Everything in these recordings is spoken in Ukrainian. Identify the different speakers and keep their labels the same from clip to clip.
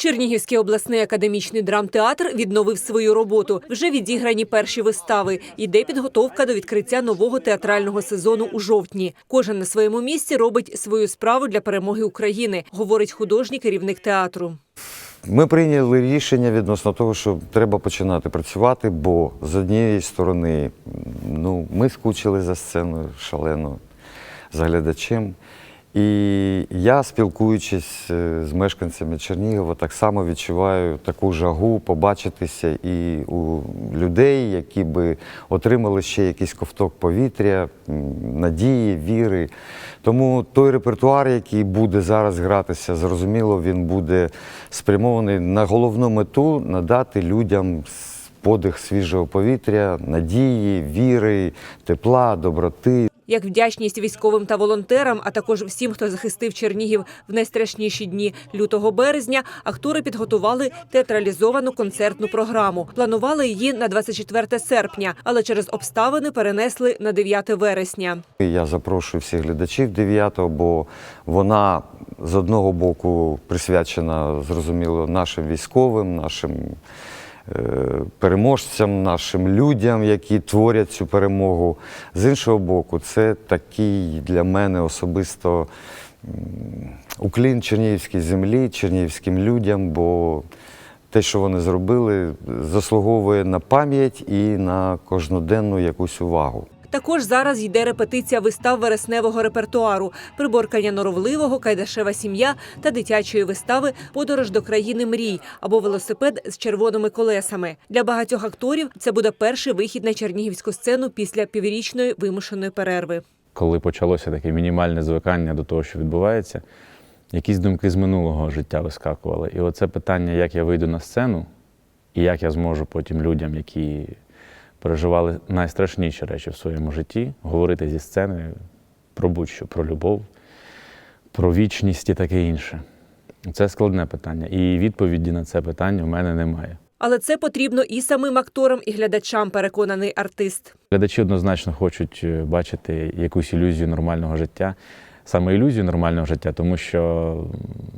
Speaker 1: Чернігівський обласний академічний драмтеатр відновив свою роботу. Вже відіграні перші вистави. Йде підготовка до відкриття нового театрального сезону у жовтні. Кожен на своєму місці робить свою справу для перемоги України, говорить художній керівник театру.
Speaker 2: Ми прийняли рішення відносно того, що треба починати працювати, бо з однієї сторони ну, ми скучили за сценою шалено за глядачем. І я, спілкуючись е, з мешканцями Чернігова, так само відчуваю таку жагу побачитися і у людей, які би отримали ще якийсь ковток повітря, надії, віри. Тому той репертуар, який буде зараз гратися, зрозуміло, він буде спрямований на головну мету надати людям подих свіжого повітря, надії, віри, тепла, доброти,
Speaker 1: Як вдячність військовим та волонтерам, а також всім, хто захистив Чернігів в найстрашніші дні лютого березня, актори підготували театралізовану концертну програму. Планували її на 24 серпня, але через обставини перенесли на 9 вересня.
Speaker 2: Я запрошую всіх глядачів 9-го, бо вона з одного боку присвячена, зрозуміло, нашим військовим, нашим переможцям, нашим людям, які творять цю перемогу. З іншого боку, це такий для мене особисто уклін чернігівській землі, чернігівським людям, бо те, що вони зробили, заслуговує на пам'ять і на кожноденну якусь увагу.
Speaker 1: Також зараз йде репетиція вистав вересневого репертуару, приборкання норовливого, кайдашева сім'я та дитячої вистави Подорож до країни мрій або велосипед з червоними колесами. Для багатьох акторів це буде перший вихід на чернігівську сцену після піврічної вимушеної перерви.
Speaker 3: коли почалося таке мінімальне звикання до того, що відбувається, якісь думки з минулого життя вискакували. І оце питання, як я вийду на сцену, і як я зможу потім людям, які переживали найстрашніші речі в своєму житті, говорити зі сцени про будь-що, про любов, про вічність і таке інше. Це складне питання. І відповіді на це питання в мене немає.
Speaker 1: Але це потрібно і самим акторам, і глядачам, переконаний артист.
Speaker 3: Глядачі однозначно хочуть е, бачити якусь ілюзію нормального життя, саме ілюзію нормального життя, тому що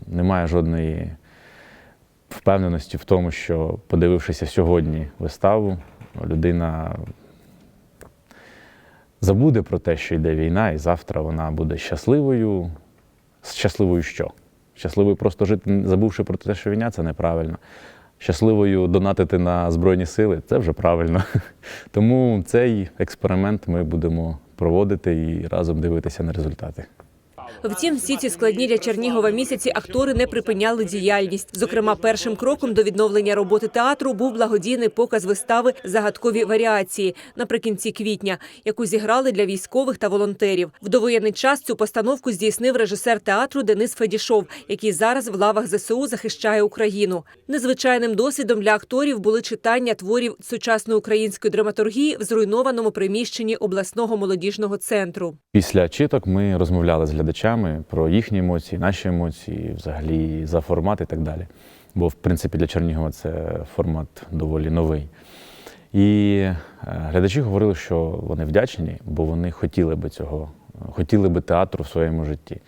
Speaker 3: немає жодної впевненості в тому, що, подивившися сьогодні виставу, людина забуде про те, що йде війна, і завтра вона буде щасливою. Щасливою що? Щасливою просто жити, забувши про те, що війна це неправильно. Щасливою донатити на Збройні сили це вже правильно. Тому цей експеримент ми будемо проводити і разом дивитися на результати.
Speaker 1: Втім, всі ці складні для Чернігова місяці актори не припиняли діяльність. Зокрема, першим кроком до відновлення роботи театру був благодійний показ вистави Загадкові варіації наприкінці квітня, яку зіграли для військових та волонтерів. В довоєнний час цю постановку здійснив режисер театру Денис Федішов, який зараз в лавах ЗСУ захищає Україну. Незвичайним досвідом для акторів були читання творів сучасної української драматургії в зруйнованому приміщенні обласного молодіжного центру.
Speaker 3: Після читок ми розмовляли з глядачами про їхні емоції, наші емоції, взагалі за формат і так далі. Бо, в принципі, для Чернігова це формат доволі новий. І е, глядачі говорили, що вони вдячні, бо вони хотіли би цього, хотіли би театру в своєму житті,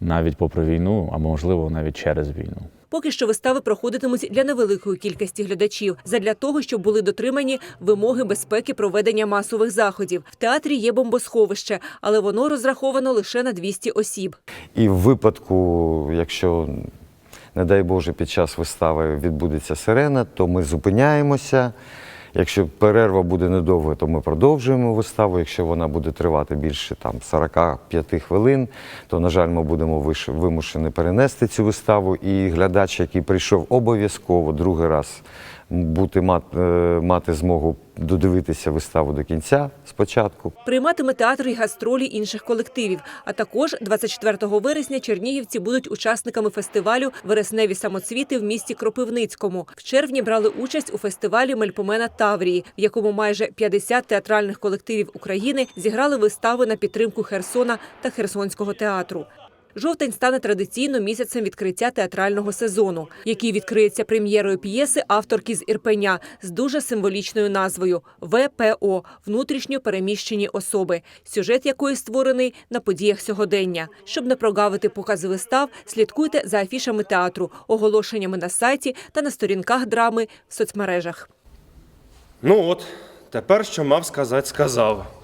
Speaker 3: навіть попри війну, а можливо, навіть через війну.
Speaker 1: Поки що вистави проходитимуть для невеликої кількості глядачів, задля того, щоб були дотримані вимоги безпеки проведення масових заходів. В театрі є бомбосховище, але воно розраховано лише на 200 осіб.
Speaker 2: І в випадку, якщо, не дай Боже, під час вистави відбудеться сирена, то ми зупиняємося. Якщо перерва буде недовго, то ми продовжуємо виставу. Якщо вона буде тривати більше там 45 хвилин, то, на жаль, ми будемо вимушені перенести цю виставу. І глядач, який прийшов обов'язково другий раз бути мати, мати змогу додивитися виставу до кінця спочатку.
Speaker 1: Прийматиме театр і гастролі інших колективів. А також 24 вересня чернігівці будуть учасниками фестивалю Вересневі самоцвіти в місті Кропивницькому. В червні брали участь у фестивалі Мельпомена Таврії, в якому майже 50 театральних колективів України зіграли вистави на підтримку Херсона та Херсонського театру. Жовтень стане традиційно місяцем відкриття театрального сезону, який відкриється прем'єрою п'єси авторки з Ірпеня з дуже символічною назвою ВПО внутрішньо переміщені особи, сюжет якої створений на подіях сьогодення. Щоб не прогавити покази вистав, слідкуйте за афішами театру, оголошеннями на сайті та на сторінках драми в соцмережах.
Speaker 4: Ну от, тепер що мав сказати, сказав.